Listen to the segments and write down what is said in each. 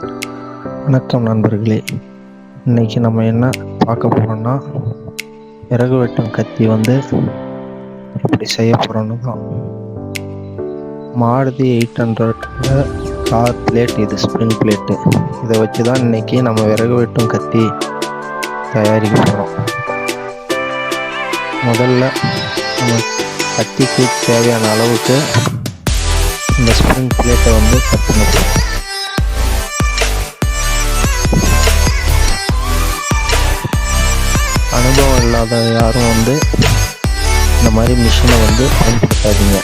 வணக்கம் நண்பர்களே. இன்னைக்கு நம்ம என்ன பார்க்க போகிறோம்னா விறகு வெட்டும் கத்தி வந்து இப்படி செய்ய போகிறோன்னு தான் Maruti eight hundred car plate இது ஸ்ப்ரிங் பிளேட்டு இதை வச்சு தான் இன்றைக்கி நம்ம விறகு வெட்டும் கத்தி தயாரிக்க போகிறோம் முதல்ல நம்ம கத்திக்கு தேவையான அளவுக்கு இந்த ஸ்ப்ரிங் பிளேட்டை வந்து கட் பண்ண அனுபவம் இல்லாத யாரும் வந்து இந்த மாதிரி மிஷினை வந்து பயன்படுத்தாதீங்க.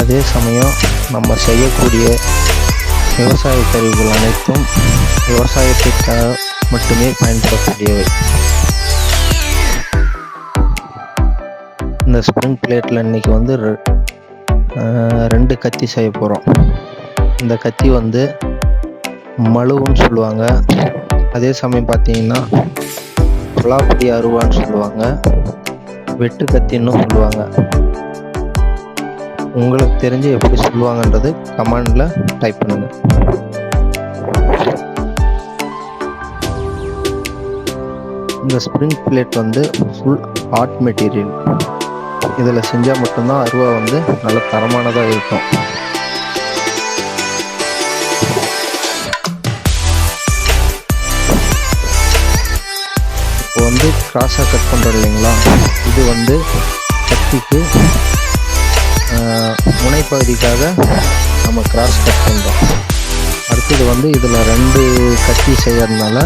அதே சமயம் நம்ம செய்யக்கூடிய விவசாய கருவிகள் அனைத்தும் விவசாயத்திற்காக மட்டுமே பயன்படக்கூடியவை. இந்த ஸ்ப்ரிங் பிளேட்டில் இன்றைக்கி வந்து ரெண்டு கத்தி செய்ய போகிறோம் இந்த கத்தி வந்து மழுவுன்னு சொல்லுவாங்க. அதே சமயம் பார்த்தீங்கன்னா புலாப்படி அருவான்னு சொல்லுவாங்க. வெட்டு கத்தின்னு சொல்லுவாங்க. உங்களுக்கு தெரிஞ்சு எப்படி சொல்லுவாங்கன்றது கமெண்டில் டைப் பண்ணுங்கள் இந்த ஸ்ப்ரிங் பிளேட் வந்து ஃபுல் ஆர்ட் மெட்டீரியல் இதில் செஞ்சால் மட்டும்தான் அருவா வந்து நல்ல தரமானதாக இருக்கும். வந்து கிராஸாக கட் பண்ணுறோம் இல்லைங்களா? இது வந்து கத்திக்கு முனைப்பகுதிக்காக நம்ம கிராஸ் கட் பண்ணுறோம் அடுத்தது வந்து இதில் ரெண்டு கத்தி செய்கிறதுனால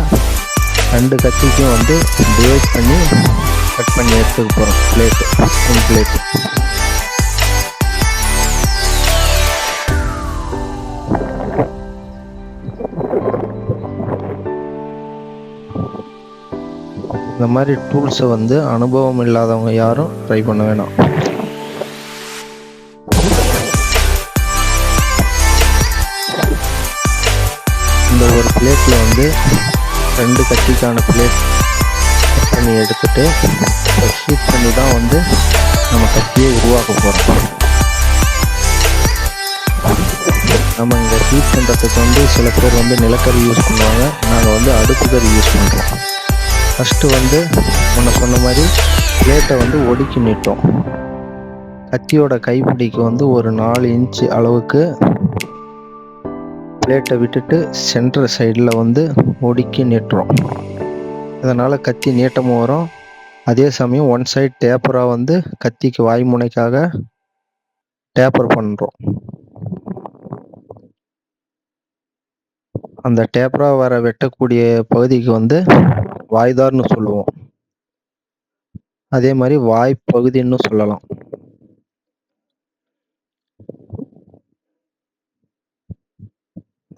ரெண்டு கத்திக்கும் வந்து டிவைட் பண்ணி கட் பண்ணி எடுத்துக்க போகிறோம் பிளேட்டு ஸ்பின் பிளேட்டு இந்த மாதிரி டூல்ஸை வந்து அனுபவம் இல்லாதவங்க யாரும் ட்ரை பண்ண வேணாம். இந்த ஒரு பிளேட்டில் வந்து ரெண்டு கத்திக்கான பிளேட் கட் பண்ணி எடுத்துட்டு ஹீட் பண்ணி தான் வந்து நம்ம கத்தியை உருவாக்க போகிறோம் நம்ம இங்கே ஹீட் பண்ணுறதுக்கு வந்து சில பேர் வந்து நிலக்கரி யூஸ் பண்ணுவாங்க. நாங்கள் வந்து அடுப்பு கறி யூஸ் பண்ணுறோம் ஃபஸ்ட்டு வந்து முன்ன சொன்ன மாதிரி பிளேட்டை வந்து ஒடுக்கி நீட்டோம். கத்தியோட கைப்பிடிக்கு வந்து ஒரு நாலு இன்ச்சு அளவுக்கு பிளேட்டை விட்டுட்டு சென்டர் சைடில் வந்து ஒடுக்கி நீட்டுறோம். இதனால் கத்தி நீட்டமும் வரும். அதே சமயம் ஒன் சைடு டேப்பராக வந்து கத்திக்கு வாய்முனைக்காக டேப்பர் பண்ணுறோம் அந்த டேப்பராக வர வெட்டக்கூடிய பகுதிக்கு வந்து வாய்தார்னு சொல்லுவோம். அதே மாதிரி வாய் பகுதின்னு சொல்லலாம்.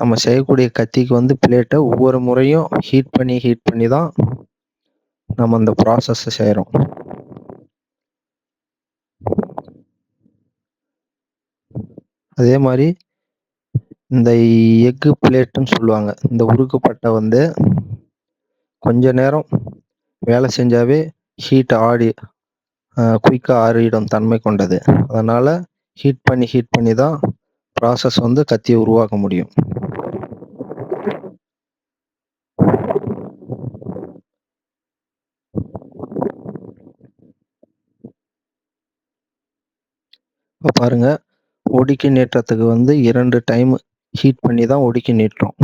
நம்ம செய்யக்கூடிய கத்திக்கு வந்து பிளேட்டை ஒவ்வொரு முறையும் ஹீட் பண்ணி ஹீட் பண்ணி தான் நம்ம அந்த ப்ராசஸை செய்கிறோம் அதே மாதிரி இந்த எக்கு பிளேட்டுன்னு சொல்லுவாங்க. இந்த உருக்குப்பட்டை வந்து கொஞ்ச நேரம் வேலை செஞ்சாவே ஹீட் ஆடி குயிக்காக ஆறிடும் தன்மை கொண்டது. அதனால் ஹீட் பண்ணி ஹீட் பண்ணி தான் ப்ராசஸ் வந்து கத்தியை உருவாக்க முடியும். இப்போ பாருங்க ஒடுக்கி நீட்டுறதுக்கு வந்து இரண்டு டைம் ஹீட் பண்ணி தான் ஒடுக்கி நீட்டுறோம்.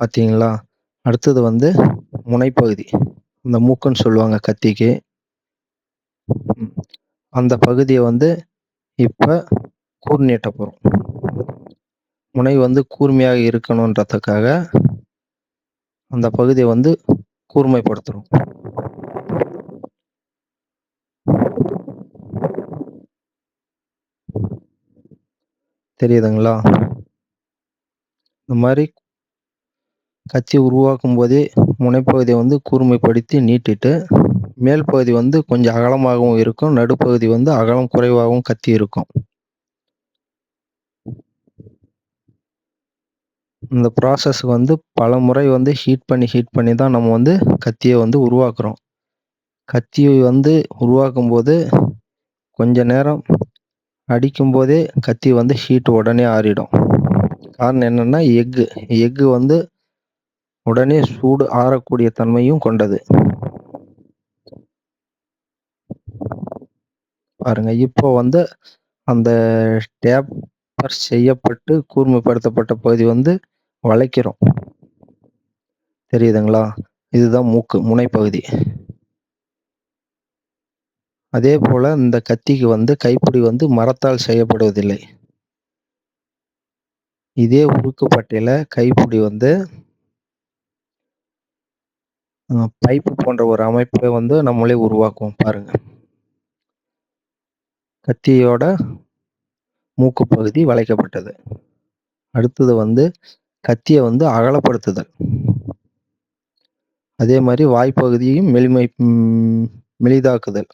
பார்த்தீங்களா அடுத்தது வந்து முனைப்பகுதி. இந்த மூக்குன்னு சொல்லுவாங்க கத்திக்கு. ம். அந்த பகுதியை வந்து இப்போ கூர் போகிறோம் முனை வந்து கூர்மையாக இருக்கணுன்றதுக்காக அந்த பகுதியை வந்து கூர்மைப்படுத்துகிறோம் தெரியுதுங்களா? இந்த மாதிரி கத்தி உருவாக்கும் போதே முனைப்பகுதியை வந்து கூர்மைப்படுத்தி நீட்டிட்டு மேல் பகுதி வந்து கொஞ்சம் அகலமாகவும் இருக்கும் நடுப்பகுதி வந்து அகலம் குறைவாகவும் கத்தி இருக்கும். இந்த ப்ராசஸ் வந்து பல முறை வந்து ஹீட் பண்ணி ஹீட் பண்ணி தான் நம்ம வந்து கத்தியை வந்து உருவாக்குறோம். கத்தியை வந்து உருவாக்கும் போது கொஞ்ச நேரம் அடிக்கும்போதே கத்தி வந்து ஹீட் உடனே ஆறிடும். காரணம் என்னென்னா எக்கு எஃகு வந்து உடனே சூடு ஆறக்கூடிய தன்மையும் கொண்டது. பாருங்க இப்போ வந்து அந்த டேப்பர் செய்யப்பட்டு கூர்மைப்படுத்தப்பட்ட பகுதி வந்து வளைக்கிறோம். தெரியுதுங்களா? இதுதான் மூக்கு முனைப்பகுதி. அதே போல இந்த கத்திக்கு வந்து கைப்பிடி வந்து மரத்தால் செய்யப்படுவதில்லை. இதே உருக்குப்பட்டையில கைப்பிடி வந்து பைப்பு போன்ற ஒரு அமைப்பை வந்து நம்மளே உருவாக்குவோம் பாருங்க. கத்தியோட மூக்கு பகுதி வளைக்கப்பட்டது. அடுத்தது வந்து கத்தியை வந்து அகலப்படுத்துதல். அதே மாதிரி வாய்ப்பகுதியும் மெலிமை மெலிதாக்குதல்.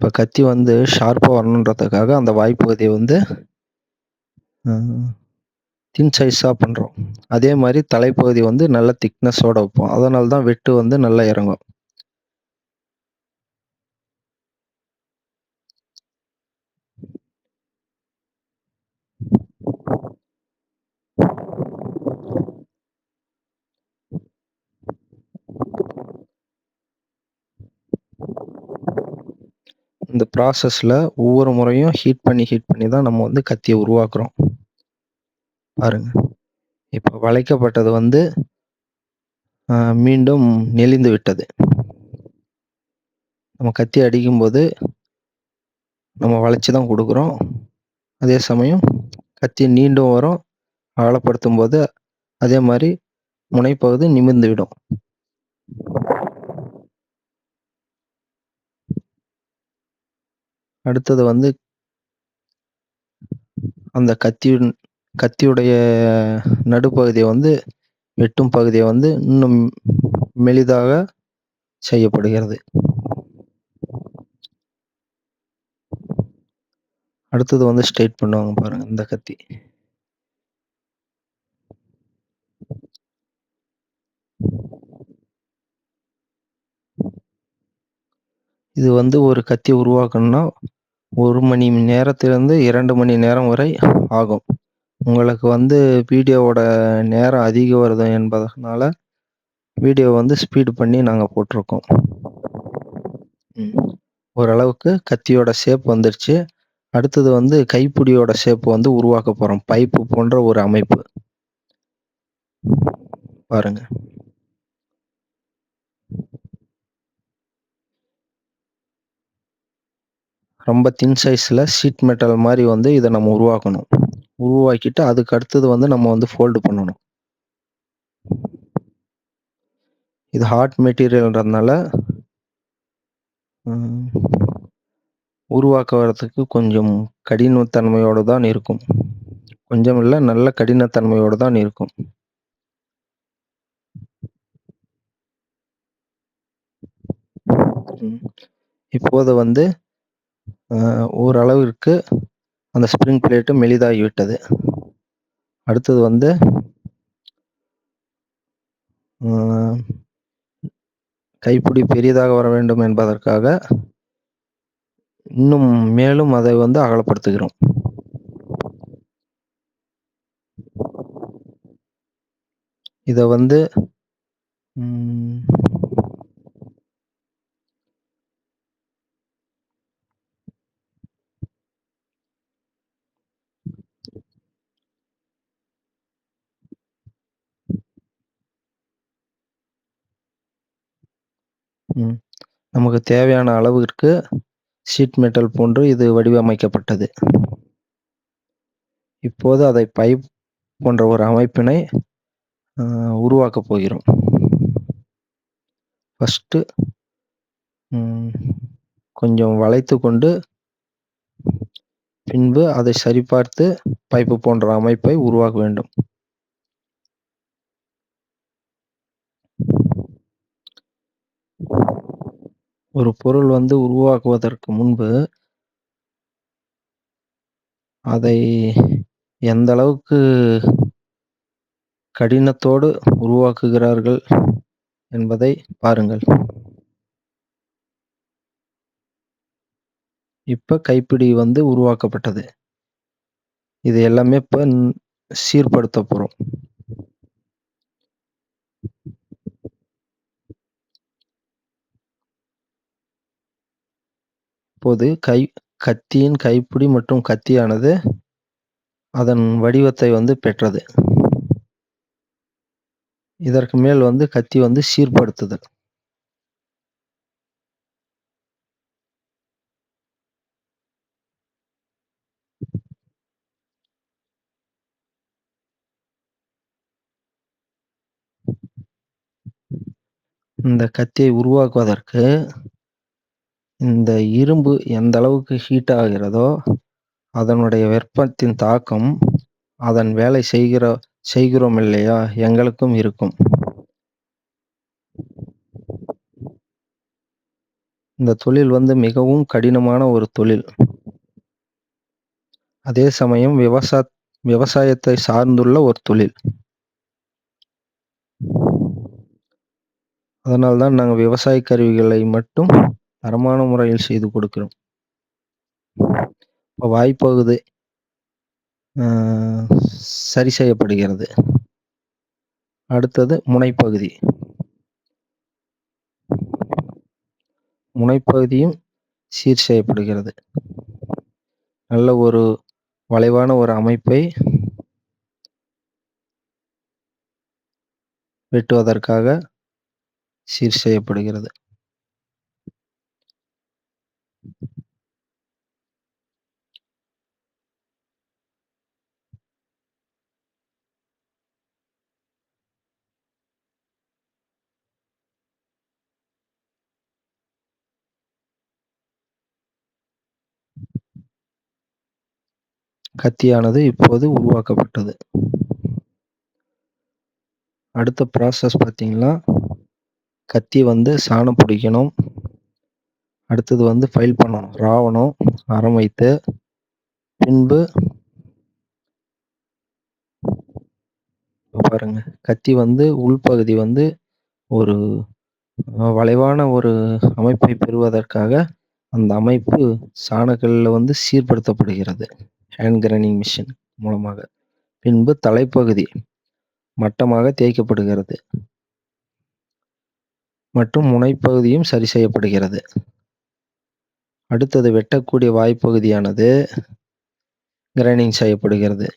இப்போ கத்தி வந்து ஷார்ப்பாக வரணுன்றதுக்காக அந்த வாய்ப்பகுதியை வந்து தின் சைஸாக பண்ணுறோம் அதே மாதிரி தலைப்பகுதி வந்து நல்ல திக்னஸோட வைப்போம். அதனால தான் வெட்டு வந்து நல்லா இறங்கும். இந்த ப்ராசஸில் ஒவ்வொரு முறையும் ஹீட் பண்ணி ஹீட் பண்ணி தான் நம்ம வந்து கத்தியை உருவாக்குறோம். பாருங்க. இப்போ வளைக்கப்பட்டது வந்து மீண்டும் நெளிந்து விட்டது. நம்ம கத்தி அடிக்கும்போது நம்ம வளைச்சி தான் கொடுக்குறோம். அதே சமயம் கத்தி நீண்டும் வரும் அகலப்படுத்தும் போது அதே மாதிரி முனைப்பகுதி நிமிர்ந்து விடும். அடுத்தது வந்து அந்த கத்தியின் கத்தியுடைய நடுப்பகுதியை வந்து வெட்டும் பகுதியை வந்து இன்னும் மெலிதாக செய்யப்படுகிறது. அடுத்தது வந்து ஸ்ட்ரெயிட் பண்ணுவாங்க பாருங்க இந்த கத்தி. இது வந்து ஒரு கத்தி உருவாக்கணும்னா ஒரு மணி நேரத்திலிருந்து இரண்டு மணி நேரம் வரை ஆகும். உங்களுக்கு வந்து வீடியோவோட நேரம் அதிகம் வருது என்பதனால வீடியோ வந்து ஸ்பீடு பண்ணி நாங்கள் போட்டிருக்கோம். ஓரளவுக்கு கத்தியோட ஷேப் வந்துருச்சு. அடுத்தது வந்து கைப்பிடியோட ஷேப் வந்து உருவாக்க போகிறோம் பைப்பு போன்ற ஒரு அமைப்பு. பாருங்க. ரொம்ப தின் சைஸில் ஷீட் மெட்டல் மாதிரி வந்து இதை நம்ம உருவாக்கணும். உருவாக்கிட்டு அதுக்கு அடுத்தது வந்து நம்ம வந்து ஃபோல்டு பண்ணணும். இது ஹார்ட் மெட்டீரியல்ன்றதுனால உருவாக்குறதுக்கு கொஞ்சம் கடினத்தன்மையோடு தான் இருக்கும். கொஞ்சம் இல்லை நல்ல கடினத்தன்மையோடு தான் இருக்கும். இப்போது வந்து ஓரளவிற்கு அந்த ஸ்ப்ரிங் பிளேட்டு மெலிதாகிவிட்டது அடுத்தது வந்து கைப்பிடி பெரியதாக வர வேண்டும் என்பதற்காக இன்னும் மேலும் அதை வந்து அகலப்படுத்துகிறோம். இதை வந்து நமக்கு தேவையான அளவிற்கு ஷீட் மெட்டல் போன்று இது வடிவமைக்கப்பட்டது. இப்போது அதை பைப் போன்ற ஒரு அமைப்பினை உருவாக்கப் போகிறோம். ஃபஸ்ட்டு கொஞ்சம் வளைத்து கொண்டு பின்பு அதை சரிபார்த்து பைப்பு போன்ற அமைப்பை உருவாக்க வேண்டும். ஒரு பொருள் வந்து உருவாக்குவதற்கு முன்பு அதை எந்த அளவுக்கு கடினத்தோடு உருவாக்குகிறார்கள் என்பதை பாருங்கள். இப்போ கைப்பிடி வந்து உருவாக்கப்பட்டது. இது எல்லாமே இப்போ சீர்படுத்த போகிறோம் இப்போது கை கத்தியின் கைப்பிடி மற்றும் கத்தியானது அதன் வடிவத்தை வந்து பெற்றது. இதற்கு மேல் வந்து கத்தி வந்து சீர்படுத்துதல். இந்த கத்தியை உருவாக்குவதற்கு இந்த இரும்பு எந்த அளவுக்கு ஹீட் ஆகிறதோ அதனுடைய வெப்பத்தின் தாக்கம் அதன் வேலை செய்கிற செய்கிறோம் இல்லையா எங்களுக்கும் இருக்கும். இந்த தொழில் வந்து மிகவும் கடினமான ஒரு தொழில். அதே சமயம் விவசா விவசாயத்தை சார்ந்துள்ள ஒரு தொழில். அதனால்தான் நாங்கள் விவசாய கருவிகளை மட்டும் தரமான முறையில் செய்து கொடுக்கிறோம். இப்போ வாய்ப்பகுதி சரி செய்யப்படுகிறது. அடுத்தது முனைப்பகுதி. முனைப்பகுதியும் சீர் செய்யப்படுகிறது. நல்ல ஒரு வளைவான ஒரு அமைப்பை வெட்டுவதற்காக சீர் செய்யப்படுகிறது. கத்தியானது இப்போது உருவாக்கப்பட்டது. அடுத்த ப்ராசஸ் பார்த்தீங்கன்னா கத்தி வந்து சாணம் பிடிக்கணும். அடுத்தது வந்து ஃபைல் பண்ணணும். ராவணம் அறம் வைத்து பின்பு பாருங்க. கத்தி வந்து உள்பகுதி வந்து ஒரு வளைவான ஒரு அமைப்பை பெறுவதற்காக அந்த அமைப்பு சாணக்கல்லில் வந்து சீர்படுத்தப்படுகிறது. ஹேண்ட் கிரைண்டிங் மிஷின் மூலமாக. பின்பு தலைப்பகுதி மட்டமாக தேய்க்கப்படுகிறது. மற்றும் முனைப்பகுதியும் சரி செய்யப்படுகிறது. அடுத்தது வெட்டக்கூடிய வாய்ப்பகுதியானது கிரைண்டிங் செய்யப்படுகிறது.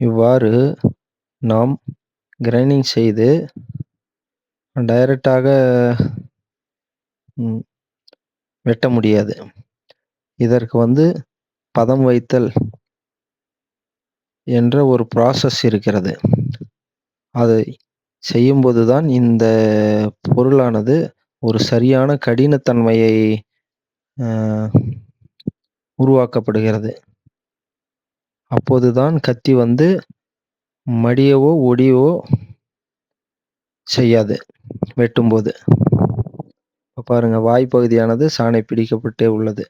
இவ்வாறு நாம் கிரைண்டிங் செய்து டைரக்டாக வெட்ட முடியாது. இதற்கு வந்து பதம் வைத்தல் என்ற ஒரு ப்ராசஸ் இருக்கிறது. அதை செய்யும்போது தான் இந்த பொருளானது ஒரு சரியான கடினத்தன்மையை உருவாக்கப்படுகிறது. அப்போதுதான் கத்தி வந்து மடியவோ ஒடியவோ செய்யாது. வெட்டும்போது. இப்போ பாருங்க வாய்ப்பகுதியானது சாணை பிடிக்கப்பட்டே உள்ளது.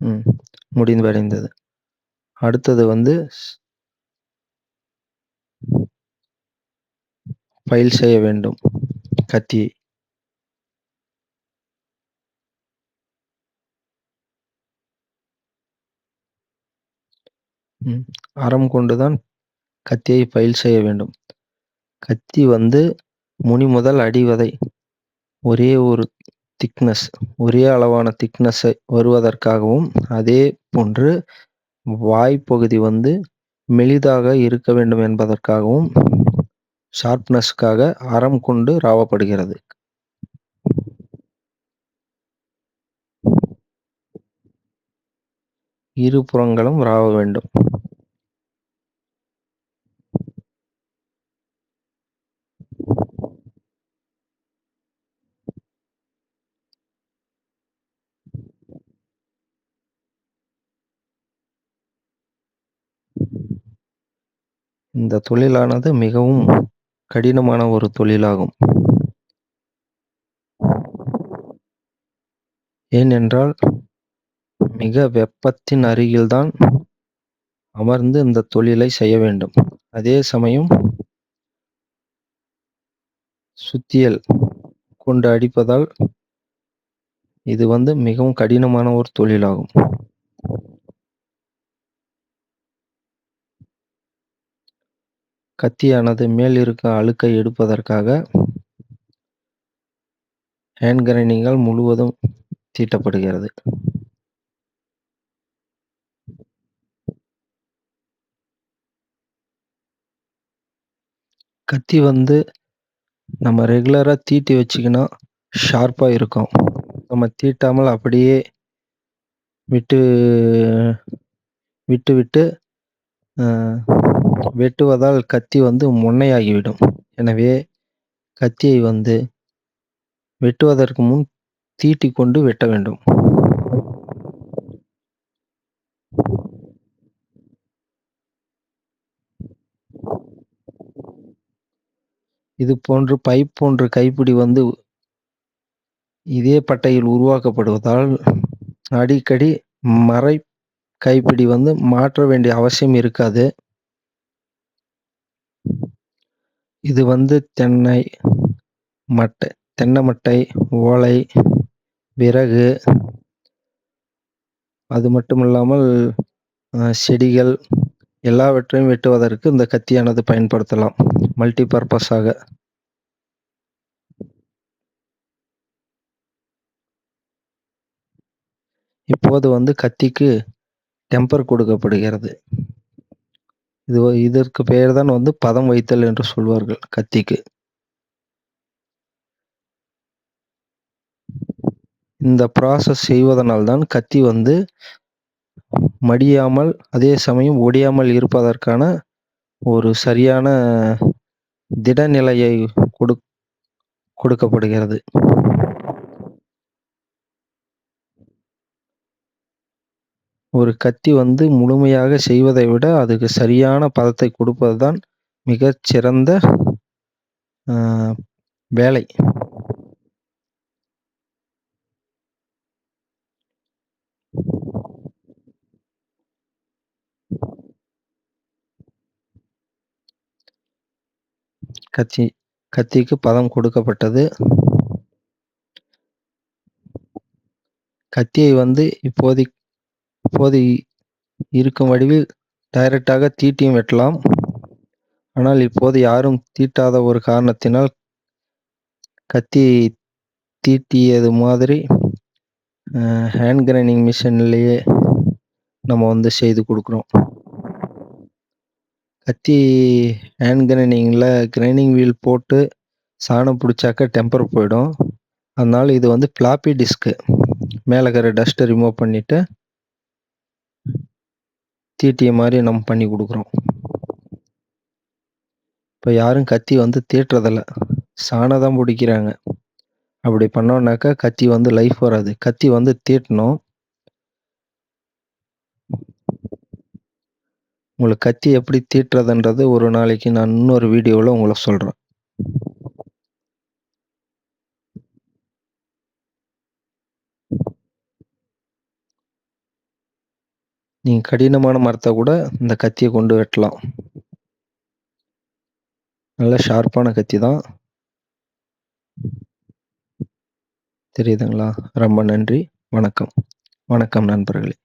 ம் முடிவடைந்தது அடுத்தது வந்து ஃபைல் செய்ய வேண்டும். கத்தியை அறம் கொண்டுதான் கத்தியை பயில் செய்ய வேண்டும். கத்தி வந்து முனி முதல் அடிவதை ஒரே ஒரு திக்னஸ் ஒரே அளவான திக்னஸ்ஸை வருவதற்காகவும் அதே போன்று வாய்ப்பகுதி வந்து மெலிதாக இருக்க வேண்டும் என்பதற்காகவும் ஷார்ப்னஸ்க்காக அறம் கொண்டு ராவப்படுகிறது. இரு புறங்களும் ராவ வேண்டும். இந்த தொழிலானது மிகவும் கடினமான ஒரு தொழிலாகும். ஏனென்றால் மிக வெப்பத்தின் அருகில்தான் அமர்ந்து இந்த தொழிலை செய்ய வேண்டும். அதே சமயம் சுத்தியல் கொண்டு அடிப்பதால் இது வந்து மிகவும் கடினமான ஒரு தொழிலாகும். கத்தியானது மேல் இருக்கும் அழுக்கை எடுப்பதற்காக ஹேண்ட் கிரைண்டிங்கால் முழுவதும் தீட்டப்படுகிறது. கத்தி வந்து நம்ம ரெகுலராக தீட்டி வச்சுக்கினா ஷார்ப்பாக இருக்கும். நம்ம தீட்டாமல் அப்படியே விட்டு விட்டு விட்டு வெட்டுவதால் கத்தி வந்து முன்னையாகிவிடும். எனவே கத்தியை வந்து வெட்டுவதற்கு முன் தீட்டி கொண்டு வெட்ட வேண்டும். இது போன்று பைப் போன்ற கைப்பிடி வந்து இதே பட்டையில் உருவாக்கப்படுவதால் அடிக்கடி மறை கைப்பிடி வந்து மாற்ற வேண்டிய அவசியம் இருக்காது. இது வந்து தென்னை மட்டை தென்னை மட்டை ஓலை விறகு அது மட்டும் இல்லாமல் செடிகள் எல்லாவற்றையும் வெட்டுவதற்கு இந்த கத்தியானது பயன்படுத்தலாம். மல்டி பர்பஸாக இப்போது வந்து கத்திக்கு டெம்பர் கொடுக்கப்படுகிறது. இது இதற்கு பெயர் தான் வந்து பதம் வைத்தல் என்று சொல்வார்கள் கத்திக்கு. இந்த ப்ராசஸ் செய்வதனால் தான் கத்தி வந்து மடியாமல் அதே சமயம் ஒடியாமல் இருப்பதற்கான ஒரு சரியான திடநிலையை கொடு கொடுக்கப்படுகிறது. ஒரு கத்தி வந்து முழுமையாக செய்வதை விட அதுக்கு சரியான பதத்தை கொடுப்பதுதான் மிகச்சிறந்த வேலை. கத்தி கத்திக்கு பதம் கொடுக்கப்பட்டது. கத்தியை வந்து இப்போதை இப்போது இருக்கும் வடிவில் டைரக்டாக தீட்டியும் வெட்டலாம். ஆனால் இப்போது யாரும் தீட்டாத ஒரு காரணத்தினால் கத்தி தீட்டியது மாதிரி ஹேண்ட் கிரைண்டிங் மிஷின்லேயே நம்ம வந்து செய்து கொடுக்குறோம். கத்தி ஹேண்ட் கிரைண்டிங்கில் கிரைண்டிங் வீல் போட்டு சாணம் பிடிச்சாக்க டெம்பர் போயிடும். அதனால் இது வந்து ஃப்ளாப்பி டிஸ்க்கு மேலே இருக்கிற டஸ்ட்டை ரிமூவ் பண்ணிவிட்டு தீட்டிய மாதிரி நம்ம பண்ணி கொடுக்குறோம். இப்போ யாரும் கத்தி வந்து தீட்டுறதில்ல சாணம் தான் பிடிக்கிறாங்க. அப்படி பண்ணோன்னாக்கா கத்தி வந்து லைஃப் வராது. கத்தி வந்து தீட்டணும். உங்களுக்கு கத்தி எப்படி தீட்டுறதுன்றது ஒரு நாளைக்கு நான் இன்னொரு வீடியோவில் உங்களை சொல்கிறேன் நீங்கள் கடினமான மரத்தை கூட இந்த கத்தியை கொண்டு வெட்டலாம். நல்ல ஷார்ப்பான கத்தி தான். தெரியுதுங்களா? ரொம்ப நன்றி. வணக்கம். வணக்கம் நண்பர்களே.